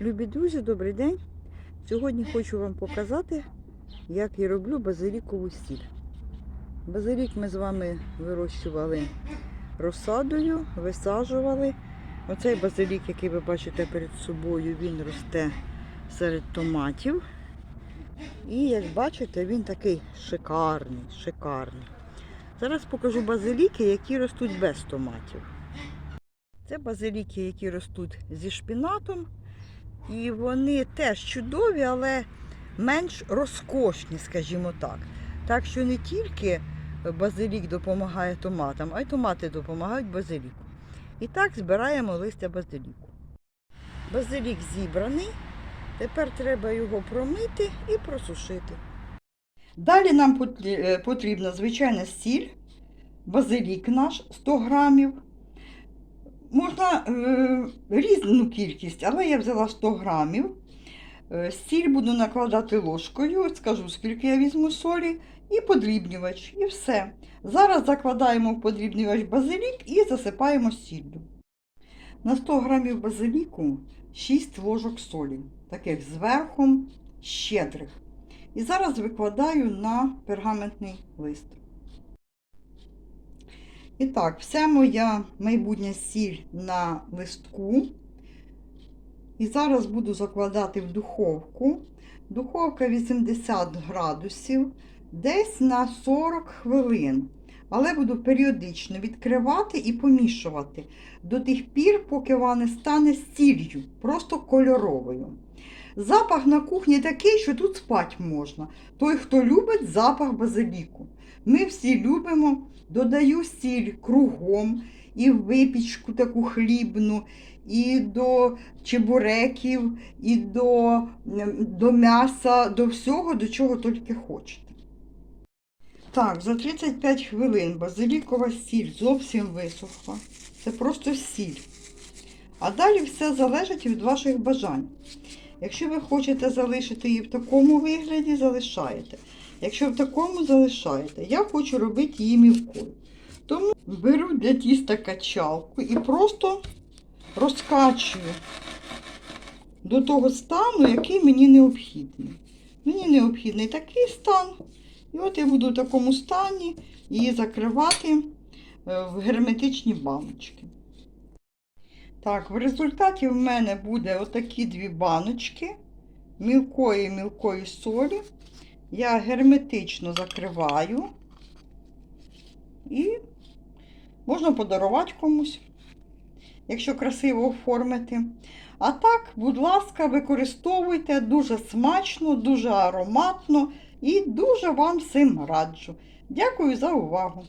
Любі друзі, добрий день. Сьогодні хочу вам показати, як я роблю базилікову сіль. Базилік ми з вами вирощували розсадою, висаджували. Оцей базилік, який ви бачите перед собою, він росте серед томатів. І як бачите, він такий шикарний, шикарний. Зараз покажу базиліки, які ростуть без томатів. Це базиліки, які ростуть зі шпінатом. І вони теж чудові, але менш розкошні, скажімо так. Так що не тільки базилік допомагає томатам, а й томати допомагають базиліку. І так збираємо листя базиліку. Базилік зібраний. Тепер треба його промити і просушити. Далі нам е, потрібна звичайна сіль, базилік наш 100 грамів. Можна е, різну кількість, але я взяла 100 грамів. Е, сіль буду накладати ложкою, скажу, скільки я візьму солі, і подрібнювач, і все. Зараз закладаємо в подрібнювач базилік і засипаємо сіллю. На 100 грамів базиліку 6 ложок солі, таких зверху щедрих. І зараз викладаю на пергаментний лист. І так, вся моя майбутня сіль на листку. І зараз буду закладати в духовку. Духовка 80 градусів, десь на 40 хвилин. Але буду періодично відкривати і помішувати до тих пір, поки вона не стане сіллю, просто кольоровою. Запах на кухні такий, що тут спати можна. Той, хто любить запах базиліку. Ми всі любимо, додаю сіль кругом і в випічку таку хлібну, і до чебуреків, і до, до м'яса, до всього, до чого тільки хочете. Так, за 35 хвилин базилікова сіль зовсім висохла. Це просто сіль. А далі все залежить від ваших бажань. Якщо ви хочете залишити її в такому вигляді, залишаєте. Якщо в такому залишаєте, я хочу робити її мілкою. Тому беру для тіста качалку і просто розкачую до того стану, який мені необхідний. Мені необхідний такий стан. І от я буду в такому стані її закривати е, в герметичні баночки. Так, в результаті в мене буде отакі дві баночки мілкої мілкої солі. Я герметично закриваю і можна подарувати комусь, якщо красиво оформити. А так, будь ласка, використовуйте дуже смачно, дуже ароматно і дуже вам всім раджу. Дякую за увагу!